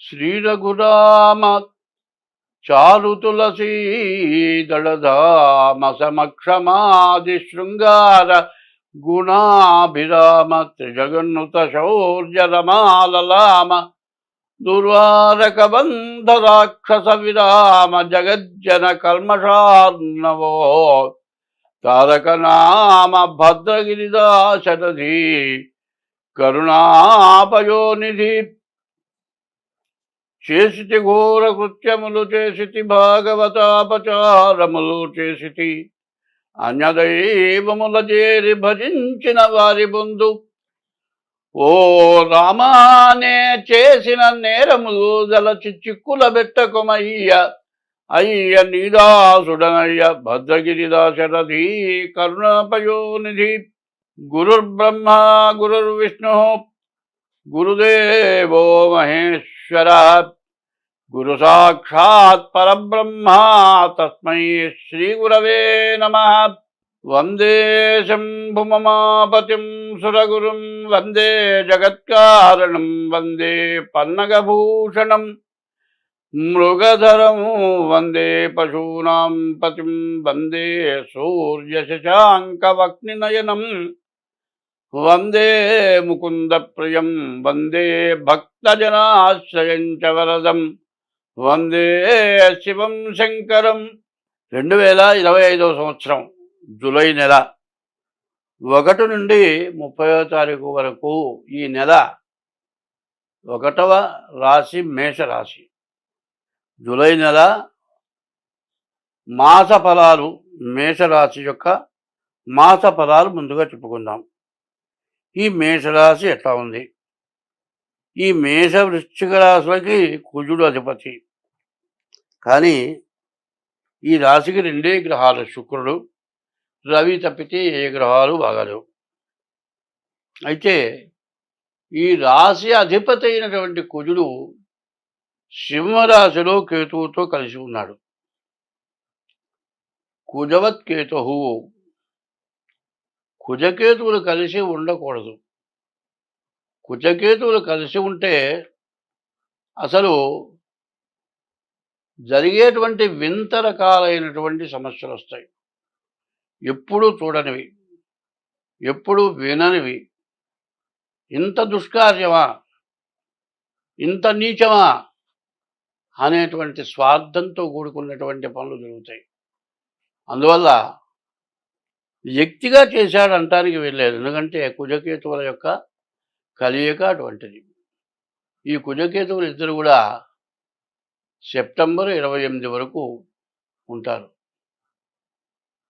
శ్రీ రఘురామ చారు తులసీ దళధామ సమక్షమాది శృంగార గుణాభిరామ త్రిజగన్నుత శౌర్య రమాలలామ దుర్వారక బంధ రాక్షస విరామ జగజ్జన కల్మషార్ణవో తారక నామ భద్రగిరిదాశరథి కరుణాపయోనిధి చేసితి ఘోర కృత్యములు చేసితి భాగవతాపచారములు చేసితి. అన్యదైవముల చేరి భజించిన వారి బొందు. ఓ రామానే చేసిన నేరములు దలచి చిక్కుల బెట్టకుమయ్య. అయ్య నీదాసుడనయ్య భద్రగిరిదాశరథి కరుణాపయోనిధి. గురుర్బ్రహ్మ గురుర్విష్ణు గురుదేవో మహేశ్వర గురు సాక్షాత్ పరబ్రహ్మ తస్మై శ్రీ గురవే నమ వందే శంభుమమాపతిం సురగురుం వందే జగత్కారణం వందే పన్నగభూషణం మృగధరం వందే పశూనాం పతిం వందే సూర్యశశాంకవక్నినయనం వందే ముకుందప్రియం వందే భక్తజనాశ్రయం చ వరదం వందే శివం శంకరం. రెండు వేల ఇరవై ఐదవ సంవత్సరం జూలై నెల ఒకటి నుండి ముప్పయో తారీఖు వరకు ఈ నెల ఒకటవ రాశి మేషరాశి. జూలై నెల మాస ఫలాలు మేషరాశి యొక్క మాస ఫలాలు ముందుగా చెప్పుకుందాం. ఈ మేషరాశి ఎట్లా ఉంది? ఈ మేష వృశ్చిక రాశులకి కుజుడు అధిపతి. కానీ ఈ రాశికి రెండే గ్రహాలు శుక్రుడు రవి తప్పితే ఏ గ్రహాలు బాగాలేవు. అయితే ఈ రాశి అధిపతి అయినటువంటి కుజుడు సింహరాశిలో కేతువుతో కలిసి ఉన్నాడు. కుజవత్ కేతు కుజకేతువులు కలిసి ఉండకూడదు. కుజకేతువులు కలిసి ఉంటే అసలు జరిగేటువంటి వింత రకాలైనటువంటి సమస్యలు వస్తాయి ఎప్పుడూ చూడనివి ఎప్పుడూ విననివి. ఇంత దుష్కార్యమా? ఇంత నీచమా? అనేటువంటి స్వార్థంతో కూడుకున్నటువంటి పనులు జరుగుతాయి. అందువల్ల వ్యక్తిగా చేశాడు అంటానికి వెళ్ళలేదు ఎందుకంటే కుజకేతువుల యొక్క కలియక అటువంటిది. ఈ కుజకేతువులు ఇద్దరు కూడా సెప్టెంబర్ ఇరవై ఎనిమిది వరకు ఉంటారు.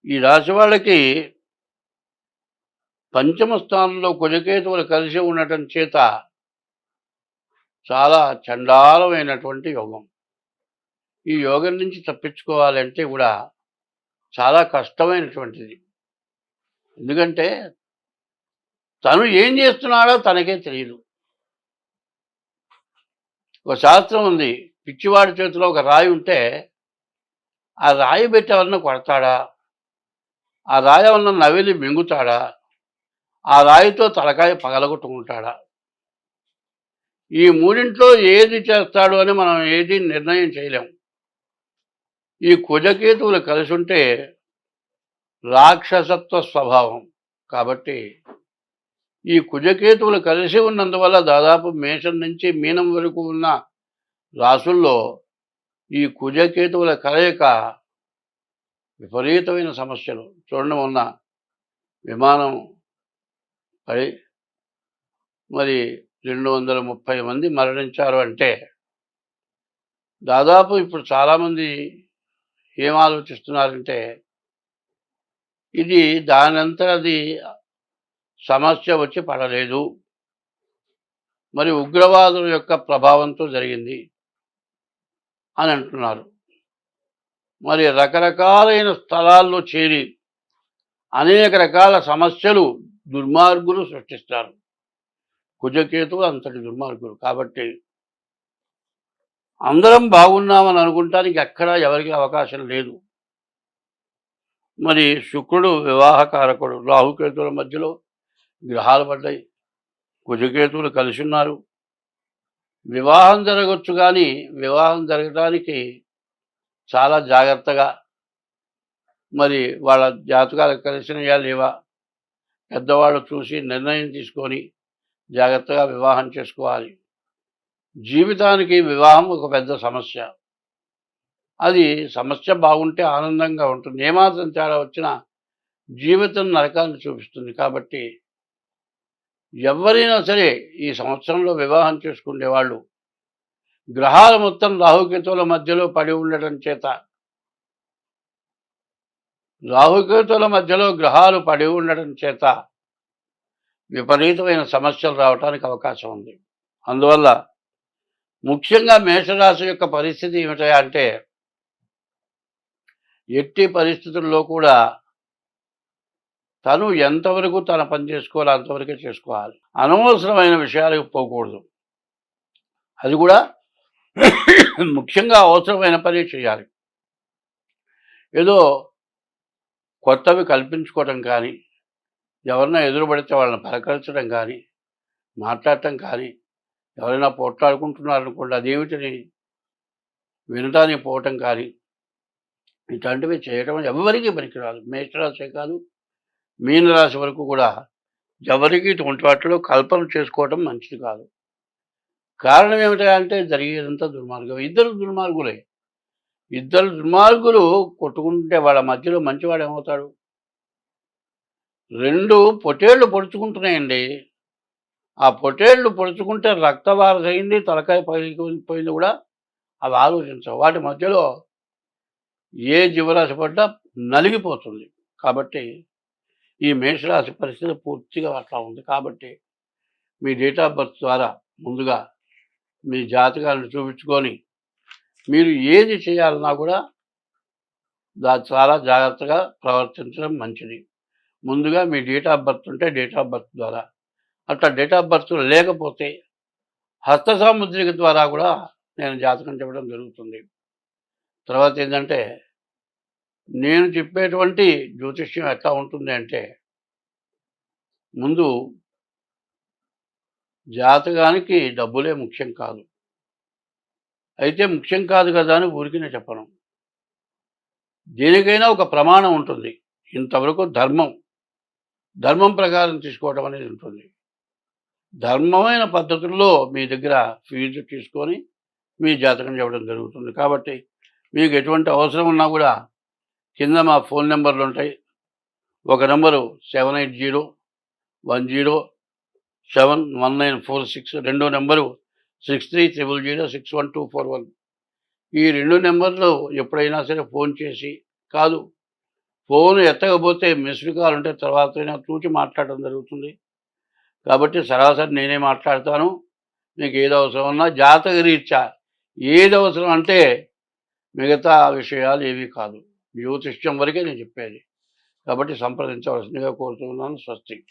ఈ రాశి వాళ్ళకి పంచమ స్థానంలో కుజకేతువులు కలిసి ఉండటం చేత చాలా చండాలమైనటువంటి యోగం. ఈ యోగం నుంచి తప్పించుకోవాలంటే కూడా చాలా కష్టమైనటువంటిది. ఎందుకంటే తను ఏం చేస్తున్నాడో తనకే తెలియదు. ఒక శాస్త్రం ఉంది పిచ్చివాడి చేతిలో ఒక రాయి ఉంటే ఆ రాయి పెట్టి కొడతాడా? ఆ రాయి ఉన్న నవిలి మింగుతాడా? ఆ రాయితో తలకాయ పగలగొట్టుకుంటాడా? ఈ మూడింట్లో ఏది చేస్తాడు అని మనం ఏది నిర్ణయం చేయలేం. ఈ కుజకేతువులు కలిసి ఉంటే రాక్షసత్వ స్వభావం. కాబట్టి ఈ కుజకేతువులు కలిసి ఉన్నందువల్ల దాదాపు మేషం నుంచి మీనం వరకు ఉన్న రాసుల్లో ఈ కుజకేతువుల కలయిక విపరీతమైన సమస్యలు. చూడండి ఉన్న విమానం పడి మరి రెండు వందల ముప్పై మంది మరణించారు అంటే దాదాపు ఇప్పుడు చాలామంది ఏం ఆలోచిస్తున్నారంటే ఇది దానంతా అది సమస్య వచ్చి పడలేదు. మరి ఉగ్రవాదుల యొక్క ప్రభావంతో జరిగింది అని అంటున్నారు. మరి రకరకాలైన స్థలాల్లో చేరి అనేక రకాల సమస్యలు దుర్మార్గులు సృష్టిస్తారు. కుజకేతువు అంతటి దుర్మార్గులు. కాబట్టి అందరం బాగున్నామని అనుకుంటానికి ఎక్కడా ఎవరికి అవకాశం లేదు. మరి శుక్రుడు వివాహకారకుడు. రాహుకేతువుల మధ్యలో గ్రహాలు పడ్డాయి. కుజకేతువులు కలిసి ఉన్నారు. వివాహం జరగచ్చు కానీ వివాహం జరగడానికి చాలా జాగ్రత్తగా మరి వాళ్ళ జాతకాలకు కలిసినయా లేవా? పెద్దవాళ్ళు చూసి నిర్ణయం తీసుకొని జాగ్రత్తగా వివాహం చేసుకోవాలి. జీవితానికి వివాహం ఒక పెద్ద సమస్య. అది సమస్య బాగుంటే ఆనందంగా ఉంటుంది. ఏమాత్రం తేడా వచ్చినా జీవితం నరకాన్ని చూపిస్తుంది. కాబట్టి ఎవరైనా సరే ఈ సంవత్సరంలో వివాహం చేసుకునే వాళ్ళు గ్రహాలు మొత్తం రాహుకేతువుల మధ్యలో పడి ఉండటం చేత రాహుకేతువుల మధ్యలో గ్రహాలు పడి ఉండటం చేత విపరీతమైన సమస్యలు రావడానికి అవకాశం ఉంది. అందువల్ల ముఖ్యంగా మేషరాశి యొక్క పరిస్థితి ఏమిటంటే ఎట్టి పరిస్థితుల్లో కూడా తను ఎంతవరకు తన పని చేసుకోవాలో అంతవరకే చేసుకోవాలి. అనవసరమైన విషయాలకు పోకూడదు. అది కూడా ముఖ్యంగా అవసరమైన పని చేయాలి. ఏదో కొత్తవి కల్పించుకోవటం కానీ ఎవరైనా ఎదురుపడితే వాళ్ళని పలకరించడం కానీ మాట్లాడటం కానీ ఎవరైనా పోట్లాడుకుంటున్నారనుకోండి అదేమిటని వినటానికి పోవటం కానీ ఇట్లాంటివి చేయటం ఎవరికి పనికిరాదు. మేషరాశే కాదు మీనరాశి వరకు కూడా ఎవరికి ఇటువంటి వాటిలో కల్పన చేసుకోవటం మంచిది కాదు. కారణం ఏమిటంటే జరిగేదంతా దుర్మార్గం ఇద్దరు దుర్మార్గులే. ఇద్దరు దుర్మార్గులు కొట్టుకుంటే వాళ్ళ మధ్యలో మంచివాడు ఏమవుతాడు? రెండు పొటేళ్ళు పొడుచుకుంటున్నాయండి. ఆ పొటేళ్ళు పొడుచుకుంటే రక్త అయింది తలకాయ పగిలిపోయింది పోయింది కూడా అవి ఆలోచించవు. వాటి మధ్యలో ఏ జీవరాశి పడ్డా నలిగిపోతుంది. కాబట్టి ఈ మేషరాశి పరిస్థితి పూర్తిగా అట్లా ఉంది. కాబట్టి మీ డేట్ ఆఫ్ బర్త్ ద్వారా ముందుగా మీ జాతకాలను చూపించుకొని మీరు ఏది చేయాలన్నా కూడా దా చాలా జాగ్రత్తగా ప్రవర్తించడం మంచిది. ముందుగా మీ డేట్ ఆఫ్ బర్త్ ఉంటే డేట్ ఆఫ్ బర్త్ ద్వారా. అట్లా డేట్ ఆఫ్ బర్త్ లేకపోతే హస్త సాముద్రిక ద్వారా కూడా నేను జాతకం చెప్పడం జరుగుతుంది. తర్వాత ఏంటంటే నేను చెప్పేటువంటి జ్యోతిష్యం ఎట్లా ఉంటుంది అంటే ముందు జాతకానికి డబ్బులే ముఖ్యం కాదు. అయితే ముఖ్యం కాదు కదా అని ఊరికినే చెప్పను. దేనికైనా ఒక ప్రమాణం ఉంటుంది. ఇంతవరకు ధర్మం. ధర్మం ప్రకారం తీసుకోవడం అనేది ఉంటుంది. ధర్మమైన పద్ధతుల్లో మీ దగ్గర ఫీజు తీసుకొని మీ జాతకం చెప్పడం జరుగుతుంది. కాబట్టి మీకు ఎటువంటి అవసరం ఉన్నా కూడా కింద మా ఫోన్ నెంబర్లు ఉంటాయి ఒక number seven eight zero one zero seven one nine four six రెండో number six three triple zero six one two four one. ఈ రెండు నెంబర్లు ఎప్పుడైనా సరే ఫోన్ చేసి కాదు ఫోన్ ఎత్తకపోతే మిస్డ్ కాల్ ఉంటే తర్వాత చూచి మాట్లాడడం జరుగుతుంది. కాబట్టి సరాసరి నేనే మాట్లాడతాను. మీకు ఏది అవసరం ఉన్నా జాతక రీత్యా ఏది అవసరం అంటే మిగతా విషయాలు ఏవి కాదు. జ్యోతిష్యం వరకే నేను చెప్పేది. కాబట్టి సంప్రదించవలసిందిగా కోరుతున్నాను. స్వస్తి